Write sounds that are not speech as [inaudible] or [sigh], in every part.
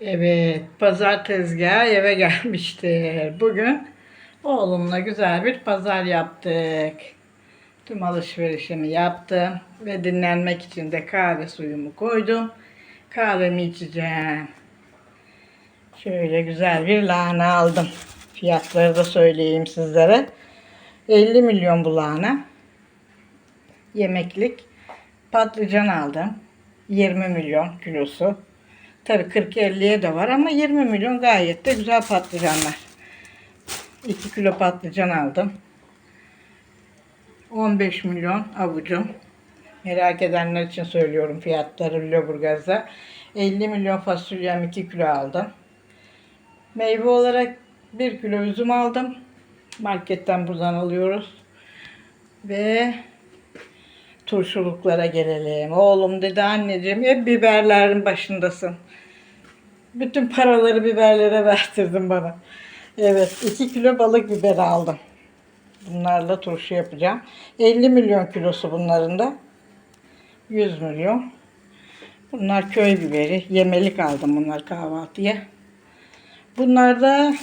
Evet, pazar tezgahı eve gelmiştir. Bugün oğlumla güzel bir pazar yaptık. Tüm alışverişimi yaptım ve dinlenmek için de kahve suyumu koydum. Kahvemi içeceğim. Şöyle güzel bir lahana aldım. Fiyatları da söyleyeyim sizlere. 50 milyon bu lahana. Yemeklik. Patlıcan aldım. 20 milyon kilosu. Tabii 40-50'ye de var ama 20 milyon gayet de güzel patlıcanlar. 2 kilo patlıcan aldım. 15 milyon avucum. Merak edenler için söylüyorum fiyatları Lüleburgaz'da. 50 milyon fasulyem 2 kilo aldım. Meyve olarak 1 kilo üzüm aldım. Marketten buradan alıyoruz. Ve turşuluklara gelelim. Oğlum dedi anneciğim hep biberlerin başındasın. Bütün paraları biberlere verdirdin bana. Evet 2 kilo balık biber aldım. Bunlarla turşu yapacağım. 50 milyon kilosu bunların da. 100 milyon. Bunlar köy biberi. Yemelik aldım bunlar kahvaltıya. Bunlar da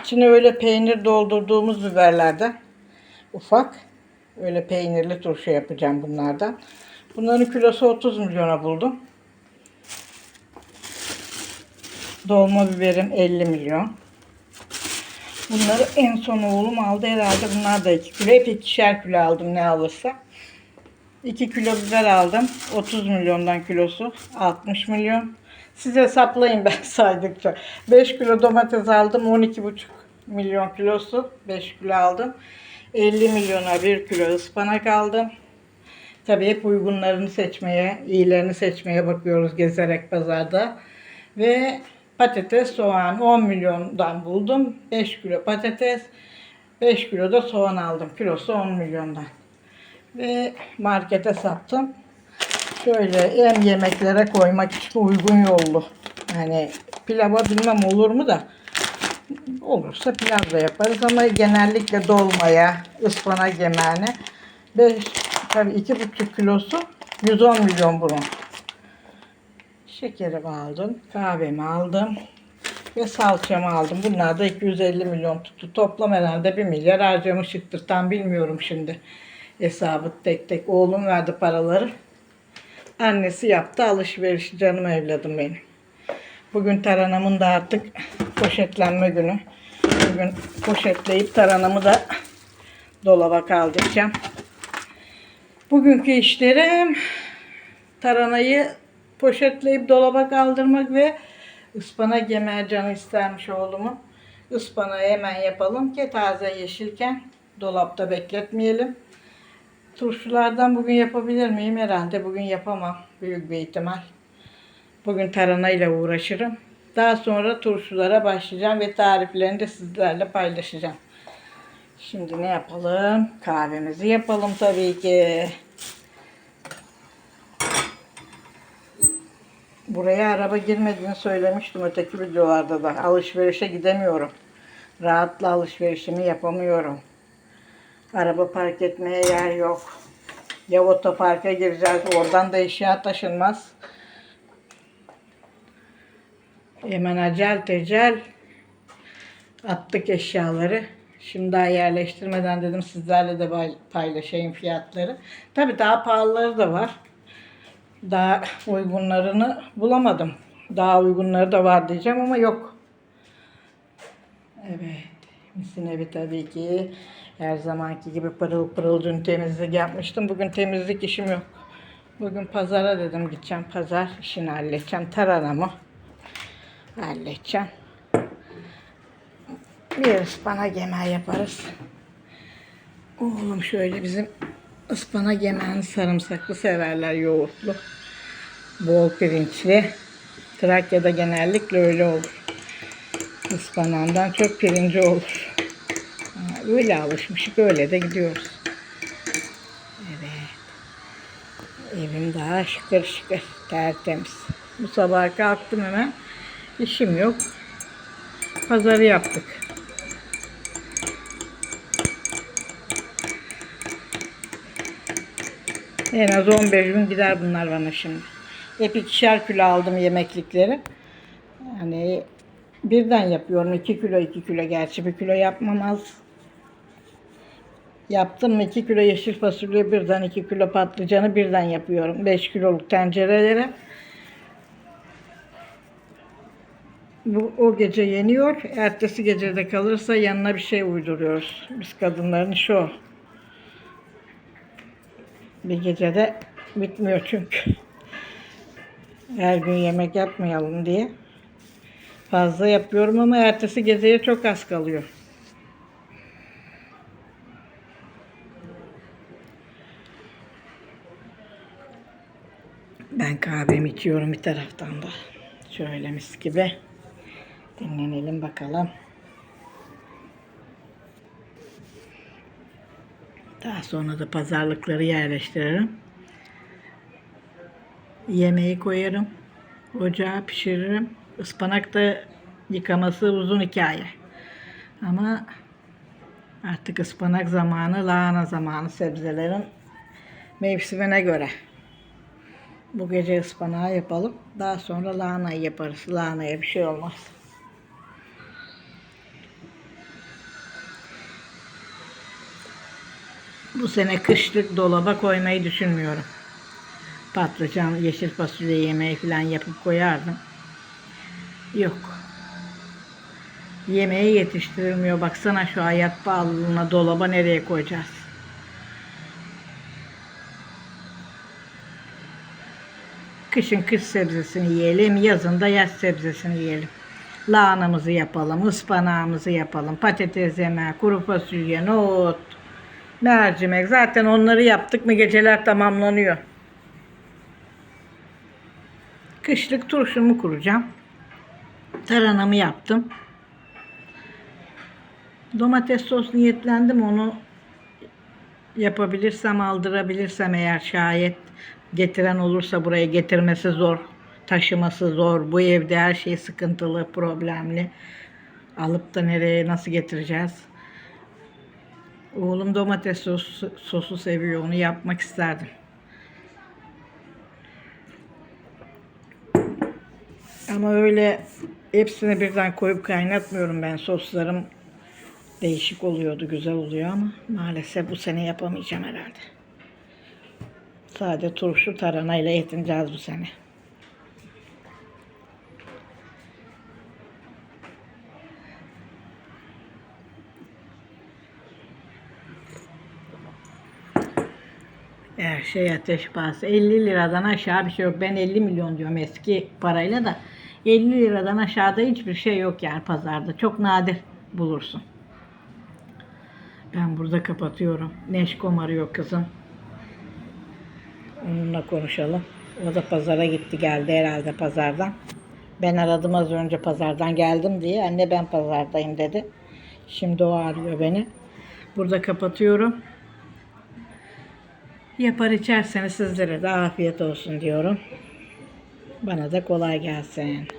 içine öyle peynir doldurduğumuz biberlerden. Ufak. Öyle peynirli turşu yapacağım bunlardan. Bunların kilosu 30 milyona buldum. Dolma biberim 50 milyon. Bunları en son oğlum aldı herhalde. Bunlar da 2 kilo. Hep ikişer kilo aldım ne alırsa. 2 kilo biber aldım. 30 milyondan kilosu. 60 milyon. Siz hesaplayın ben [laughs] saydıkça. 5 kilo domates aldım. 12,5 milyon kilosu. 5 kilo aldım. 50 milyona 1 kilo ıspanak aldım. Tabii hep uygunlarını seçmeye, iyilerini seçmeye bakıyoruz gezerek pazarda. Ve patates, soğan 10 milyondan buldum. 5 kilo patates, 5 kilo da soğan aldım. Kilosu 10 milyondan. Ve markete sattım. Şöyle hem yemeklere koymak için uygun yollu. Yani pilava bilmem olur mu da olursa pilav da yaparız ama genellikle dolmaya, ıspanak yemeğine 5 tabii iki buçuk kilosu 110 milyon bunun. Şekerimi aldım, kahvemi aldım ve salçamı aldım. Bunlar da 250 milyon tuttu. Toplam herhalde 1 milyar harcamışıktır. Tam bilmiyorum şimdi hesabı tek tek. Oğlum verdi paraları. Annesi yaptı alışveriş canım evladım benim. Bugün taranamın da artık poşetlenme günü. Bugün poşetleyip taranamı da dolaba kaldıracağım. Bugünkü işlerim taranayı poşetleyip dolaba kaldırmak ve ıspanak yemeğe canı istermiş oğlumun. Ispanağı hemen yapalım ki taze yeşilken dolapta bekletmeyelim. Turşulardan bugün yapabilir miyim? Herhalde bugün yapamam. Büyük bir ihtimal. Bugün taranayla uğraşırım. Daha sonra turşulara başlayacağım ve tariflerini de sizlerle paylaşacağım. Şimdi ne yapalım? Kahvemizi yapalım tabii ki. Buraya araba girmediğini söylemiştim öteki videolarda da. Alışverişe gidemiyorum. Rahatla alışverişimi yapamıyorum. Araba park etmeye yer yok. Ya otoparka gireceğiz. Oradan da eşya taşınmaz. Hemen acel tecel attık eşyaları. Şimdi daha yerleştirmeden dedim sizlerle de pay- paylaşayım fiyatları. Tabi daha pahalıları da var. Daha uygunlarını bulamadım. Daha uygunları da var diyeceğim ama yok. Evet. Misin evi tabii ki her zamanki gibi pırıl pırıl dün temizlik yapmıştım. Bugün temizlik işim yok. Bugün pazara dedim gideceğim pazar işini halledeceğim. Taranamı halledeceğim. Bir ıspanak yemeği yaparız. Oğlum şöyle bizim ıspanak yemeğini sarımsaklı severler yoğurtlu. Bol pirinçli. Trakya'da genellikle öyle olur. Ispanağından çok pirinci olur. Öyle alışmışık öyle de gidiyoruz. Evet. Evim daha şıkır şıkır tertemiz. Bu sabah kalktım hemen. İşim yok. Pazarı yaptık. En az 15 gün gider bunlar bana şimdi. Hep ikişer kilo aldım yemeklikleri. Yani birden yapıyorum. 2 kilo 2 kilo. Gerçi bir kilo yapmam az. Yaptım mı 2 kilo yeşil fasulye birden 2 kilo patlıcanı birden yapıyorum. 5 kiloluk tencerelere. Bu o gece yeniyor. Ertesi gece de kalırsa yanına bir şey uyduruyoruz. Biz kadınların o. Bir gecede bitmiyor çünkü. Her gün yemek yapmayalım diye. Fazla yapıyorum ama ertesi geceye çok az kalıyor. Ben kahvemi içiyorum bir taraftan da. Şöyle mis gibi. Dinlenelim bakalım. Daha sonra da pazarlıkları yerleştiririm. Yemeği koyarım. Ocağa pişiririm. Ispanak da yıkaması uzun hikaye. Ama artık ıspanak zamanı, lahana zamanı sebzelerin mevsimine göre. Bu gece ıspanağı yapalım. Daha sonra lahanayı yaparız. Lahanaya bir şey olmaz. Bu sene kışlık dolaba koymayı düşünmüyorum. Patlıcan, yeşil fasulye yemeği falan yapıp koyardım. Yok. Yemeği yetiştirilmiyor. Baksana şu hayat pahalılığına dolaba nereye koyacağız? Kışın kış sebzesini yiyelim, yazın da yaz sebzesini yiyelim. Lahanamızı yapalım, ıspanağımızı yapalım, patates yemeği, kuru fasulye, nohut, mercimek. Zaten onları yaptık mı geceler tamamlanıyor. Kışlık turşumu kuracağım. Taranamı yaptım. Domates sos niyetlendim onu yapabilirsem aldırabilirsem eğer şayet getiren olursa buraya getirmesi zor, taşıması zor. Bu evde her şey sıkıntılı, problemli. Alıp da nereye nasıl getireceğiz? Oğlum domates sosu, sosu seviyor. Onu yapmak isterdim. Ama öyle hepsini birden koyup kaynatmıyorum ben. Soslarım değişik oluyordu, güzel oluyor ama maalesef bu sene yapamayacağım herhalde. Sadece turşu taranayla yetineceğiz bu sene. Her şey ateş pahası. 50 liradan aşağı bir şey yok. Ben 50 milyon diyorum eski parayla da. 50 liradan aşağıda hiçbir şey yok yani pazarda. Çok nadir bulursun. Ben burada kapatıyorum. Neşkom arıyor kızım. Onunla konuşalım. O da pazara gitti geldi herhalde pazardan. Ben aradım az önce pazardan geldim diye. Anne ben pazardayım dedi. Şimdi o arıyor beni. Burada kapatıyorum. Yapar içerseniz sizlere de afiyet olsun diyorum. Bana da kolay gelsin.